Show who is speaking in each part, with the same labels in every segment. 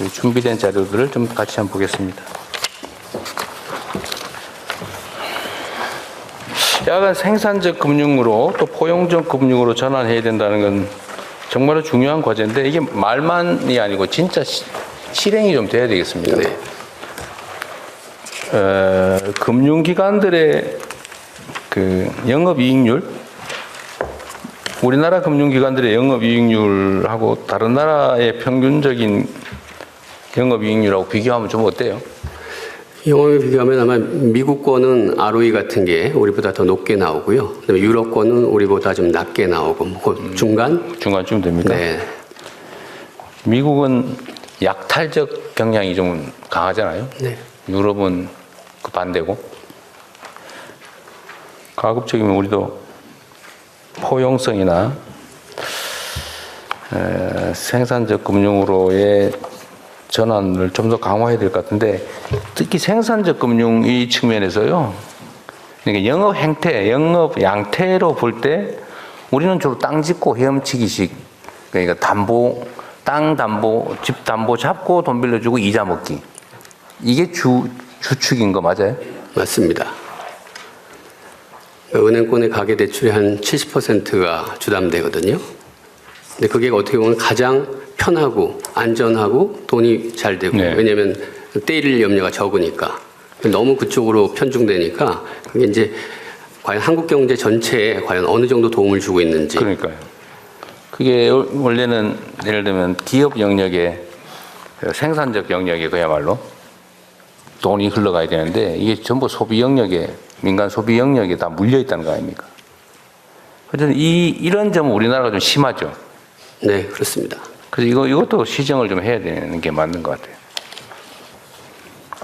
Speaker 1: 우리 준비된 자료들을 좀 같이 한번 보겠습니다. 약간 생산적 금융으로 또 포용적 금융으로 전환해야 된다는 건 정말로 중요한 과제인데 이게 말만이 아니고 진짜 시- 실행이 좀 돼야 되겠습니다.
Speaker 2: 네.
Speaker 1: 어, 금융기관들의 그 영업이익률, 우리나라 금융기관들의 영업이익률하고 다른 나라의 평균적인 영업이익률하고 비교하면 좀 어때요?
Speaker 2: 영업에 비교하면 아마 미국 거는 ROE 같은 게 우리보다 더 높게 나오고요. 그다음에 유럽 거는 우리보다 좀 낮게 나오고 뭐 그 중간.
Speaker 1: 중간쯤 됩니까?
Speaker 2: 네.
Speaker 1: 미국은 약탈적 경향이 좀 강하잖아요.
Speaker 2: 네.
Speaker 1: 유럽은 그 반대고 가급적이면 우리도 포용성이나 에, 생산적 금융으로의 전환을 좀 더 강화해야 될 것 같은데 특히 생산적 금융 이 측면에서요. 그러니까 영업 행태, 영업 양태로 볼 때 우리는 주로 땅 짓고 헤엄치기식 그러니까 담보 땅 담보 집 담보 잡고 돈 빌려주고 이자 먹기 이게 주 주축인 거 맞아요?
Speaker 2: 맞습니다. 은행권의 가계 대출의 한 70%가 주담대거든요. 근데 그게 어떻게 보면 가장 편하고 안전하고 돈이 잘 되고
Speaker 1: 네.
Speaker 2: 왜냐하면 때릴 염려가 적으니까 너무 그쪽으로 편중되니까 그게 이제 과연 한국 경제 전체에 과연 어느 정도 도움을 주고 있는지
Speaker 1: 그러니까요. 그게 원래는 예를 들면 기업 영역에 생산적 영역에 그야말로 돈이 흘러가야 되는데 이게 전부 소비 영역에 민간 소비 영역에 다 물려 있다는 거 아닙니까? 어쨌든 이 이런 점은 우리나라가 좀 심하죠.
Speaker 2: 네 그렇습니다.
Speaker 1: 그래서 이거 이것도 시정을 좀 해야 되는 게 맞는 것 같아요.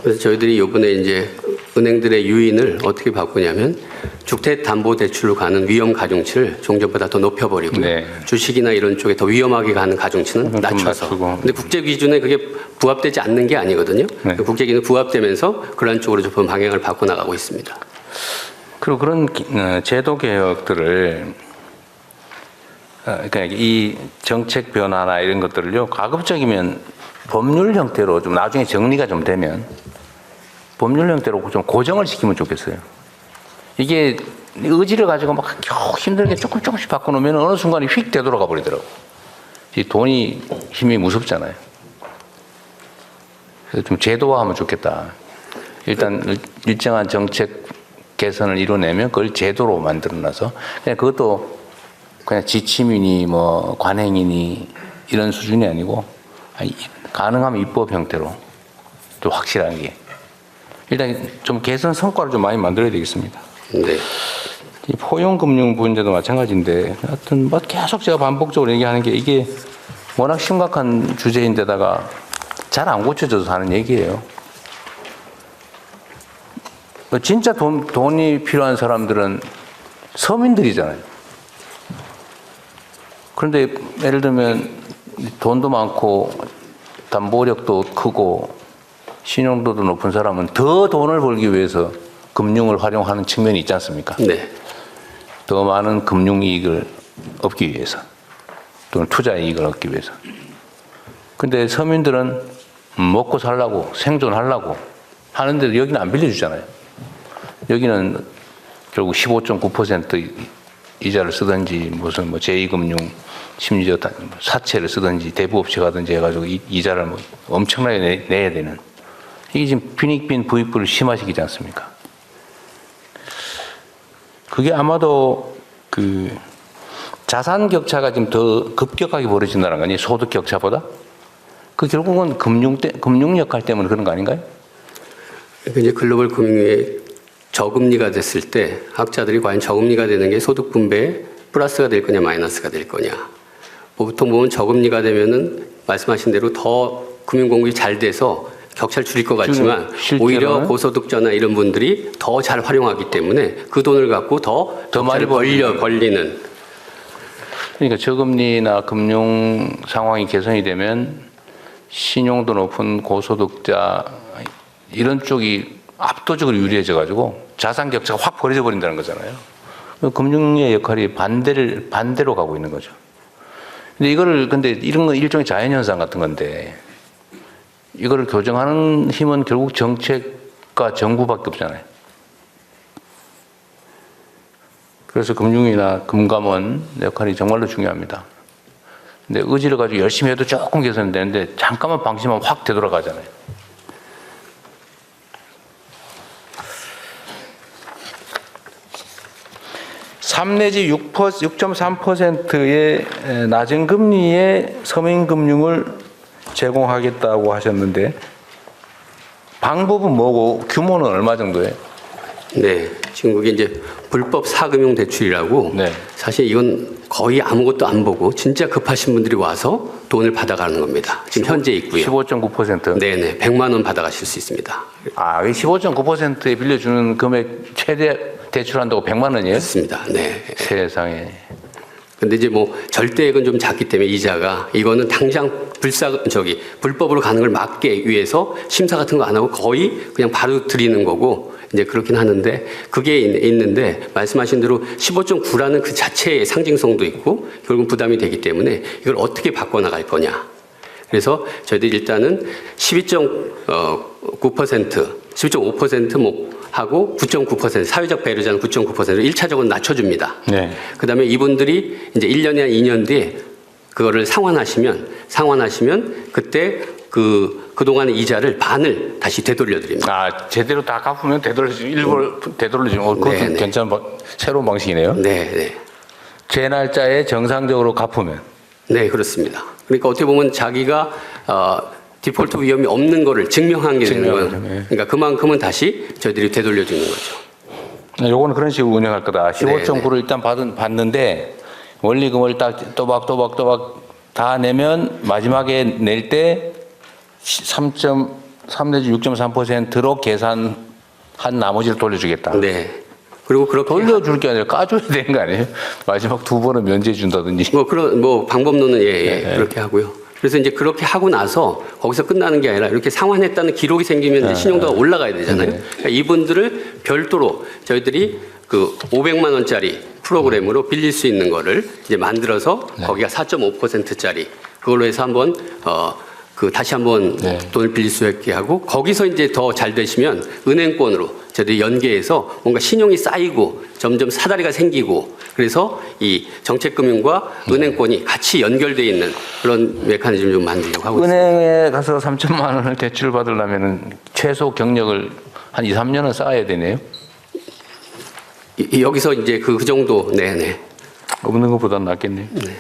Speaker 2: 그래서 저희들이 이번에 이제 은행들의 유인을 어떻게 바꾸냐면 주택담보대출로 가는 위험 가중치를 종전보다 더 높여버리고
Speaker 1: 네.
Speaker 2: 주식이나 이런 쪽에 더 위험하게 가는 가중치는
Speaker 1: 좀
Speaker 2: 낮춰서.
Speaker 1: 낮추고.
Speaker 2: 근데 국제 기준에 그게 부합되지 않는 게 아니거든요.
Speaker 1: 네.
Speaker 2: 그 국제 기준 부합되면서 그런 쪽으로 좀 방향을 바꿔 나가고 있습니다.
Speaker 1: 그리고 그런 기- 어, 제도 개혁들을 어, 그러니까 이 정책 변화나 이런 것들을요 가급적이면 법률 형태로 좀 나중에 정리가 좀 되면 법률 형태로 좀 고정을 시키면 좋겠어요. 이게 의지를 가지고 막 힘들게 조금 조금씩 바꿔놓으면 어느 순간에 휙 되돌아가 버리더라고. 이 돈이 힘이 무섭잖아요. 그래서 좀 제도화하면 좋겠다. 일단 일- 일정한 정책 개선을 이뤄내면 그걸 제도로 만들어놔서 그냥 그것도 그냥 지침이니 뭐 관행이니 이런 수준이 아니고 아니, 가능하면 입법 형태로 또 확실하게 일단 좀 개선 성과를 좀 많이 만들어야 되겠습니다.
Speaker 2: 네.
Speaker 1: 이 포용금융 문제도 마찬가지인데 하여튼 뭐 계속 제가 반복적으로 얘기하는 게 이게 워낙 심각한 주제인데다가 잘 안 고쳐져서 하는 얘기예요. 뭐 진짜 돈, 돈이 필요한 사람들은 서민들이잖아요. 그런데 예를 들면 돈도 많고 담보력도 크고 신용도도 높은 사람은 더 돈을 벌기 위해서 금융을 활용하는 측면이 있지 않습니까?
Speaker 2: 네.
Speaker 1: 더 많은 금융 이익을 얻기 위해서 또는 투자 이익을 얻기 위해서. 근데 서민들은 먹고 살라고 생존하려고 하는데 여기는 안 빌려주잖아요. 여기는 결국 15.9% 이자를 쓰든지 무슨 뭐 제2금융 심지어 다- 사채를 쓰든지 대부업체 가든지 해가지고 이- 이자를 뭐 엄청나게 내, 내야 되는 이게 지금 빈익빈 부익부를 심화시키지 않습니까? 그게 아마도 그 자산 격차가 좀더 급격하게 벌어진다는 거 아니에요? 소득 격차보다? 그 결국은 금융 때, 금융 역할 때문에 그런 거 아닌가요?
Speaker 2: 그러니까 이제 글로벌 금융의 저금리가 됐을 때 학자들이 과연 저금리가 되는 게 소득 분배에 플러스가 될 거냐 마이너스가 될 거냐. 보통 보면 저금리가 되면은 말씀하신 대로 더 금융 공급이 잘 돼서 격차를 줄일 것 같지만
Speaker 1: 실제로는?
Speaker 2: 오히려 고소득자나 이런 분들이 더 잘 활용하기 때문에 그 돈을 갖고 더
Speaker 1: 더 많이
Speaker 2: 벌려 벌리는
Speaker 1: 그러니까 저금리나 금융 상황이 개선이 되면 신용도 높은 고소득자 이런 쪽이 압도적으로 유리해져 가지고 자산 격차가 확 벌어져 버린다는 거잖아요. 금융의 역할이 반대를 반대로 가고 있는 거죠. 근데 이거를 근데 이런 건 일종의 자연 현상 같은 건데 이거를 교정하는 힘은 결국 정책과 정부밖에 없잖아요. 그래서 금융이나 금감원 역할이 정말로 중요합니다. 근데 의지를 가지고 열심히 해도 조금 개선이 되는데 잠깐만 방심하면 확 되돌아가잖아요. 삼 내지 6%, 6.3%의 낮은 금리의 서민금융을 제공하겠다고 하셨는데 방법은 뭐고 규모는 얼마 정도예요?
Speaker 2: 네, 지금 그게 이제 불법 사금융 대출이라고
Speaker 1: 네.
Speaker 2: 사실 이건 거의 아무것도 안 보고 진짜 급하신 분들이 와서 돈을 받아가는 겁니다. 지금 현재 있고요.
Speaker 1: 15.9%.
Speaker 2: 네 네, 100만 원 받아가실 수 있습니다.
Speaker 1: 아, 15.9%에 빌려주는 금액 최대 대출한다고 100만 원이에요?
Speaker 2: 맞습니다. 네.
Speaker 1: 세상에.
Speaker 2: 근데 이제 뭐 절대액은 좀 작기 때문에 이자가 이거는 당장 불사 저기 불법으로 가는 걸 막기 위해서 심사 같은 거 안 하고 거의 그냥 바로 드리는 거고 이제 그렇긴 하는데 그게 있- 있는데 말씀하신 대로 15.9라는 그 자체의 상징성도 있고 결국 부담이 되기 때문에 이걸 어떻게 바꿔 나갈 거냐. 그래서 저희들이 일단은 12.9% 12.5%뭐 하고 9.9% 사회적 배려자는 9.9%를 1차적으로 낮춰줍니다.
Speaker 1: 네.
Speaker 2: 그다음에 이분들이 이제 1년이나 2년 뒤에 그거를 상환하시면 상환하시면 그때 그 그동안의 이자를 반을 다시 되돌려 드립니다.
Speaker 1: 아, 제대로 다 갚으면 되돌려주고, 일부 되돌려 주는, 어, 그것도
Speaker 2: 네, 네.
Speaker 1: 괜찮은 방- 새로운 방식이네요.
Speaker 2: 네, 네.
Speaker 1: 제 날짜에 정상적으로 갚으면.
Speaker 2: 네, 그렇습니다. 그러니까 어떻게 보면 자기가 어, 디폴트 위험이 없는 거를 증명한 게 되는 거예요.
Speaker 1: 네.
Speaker 2: 그러니까 그만큼은 다시 저희들이 되돌려 주는 거죠.
Speaker 1: 요거는 그런 식으로 운영할 거다.
Speaker 2: 네,
Speaker 1: 15.9를 일단 받은, 받는데, 원리금을 딱 또박또박또박 다 내면 마지막에 낼 때 3.3 내지 6.3%로 계산한 나머지를 돌려주겠다.
Speaker 2: 네. 그리고 그렇게
Speaker 1: 돌려줄 게 아니라 까줘야 되는 거 아니에요? 마지막 두 번은 면제 준다든지.
Speaker 2: 뭐 그런 뭐 방법론은 예, 예 그렇게 하고요. 그래서 이제 그렇게 하고 나서 거기서 끝나는 게 아니라 이렇게 상환했다는 기록이 생기면 이제 신용도가 올라가야 되잖아요. 그러니까 이분들을 별도로 저희들이 그 500만 원짜리 프로그램으로 빌릴 수 있는 거를 이제 만들어서 거기가 4.5%짜리 그걸로 해서 한번 어. 그 다시 한번
Speaker 1: 네.
Speaker 2: 돈을 빌릴 수 있게 하고 거기서 이제 더 잘 되시면 은행권으로 저희들이 연계해서 뭔가 신용이 쌓이고 점점 사다리가 생기고 그래서 이 정책금융과 은행권이 같이 연결돼 있는 그런 메커니즘을 좀 만들려고 하고 있습니다.
Speaker 1: 은행에 가서 3천만 원을 대출 받으려면 최소 경력을 한 2, 3년은 쌓아야 되네요.
Speaker 2: 이- 이- 여기서 이제 그, 그 정도 네네
Speaker 1: 없는 것보다 낫겠네요.
Speaker 2: 네.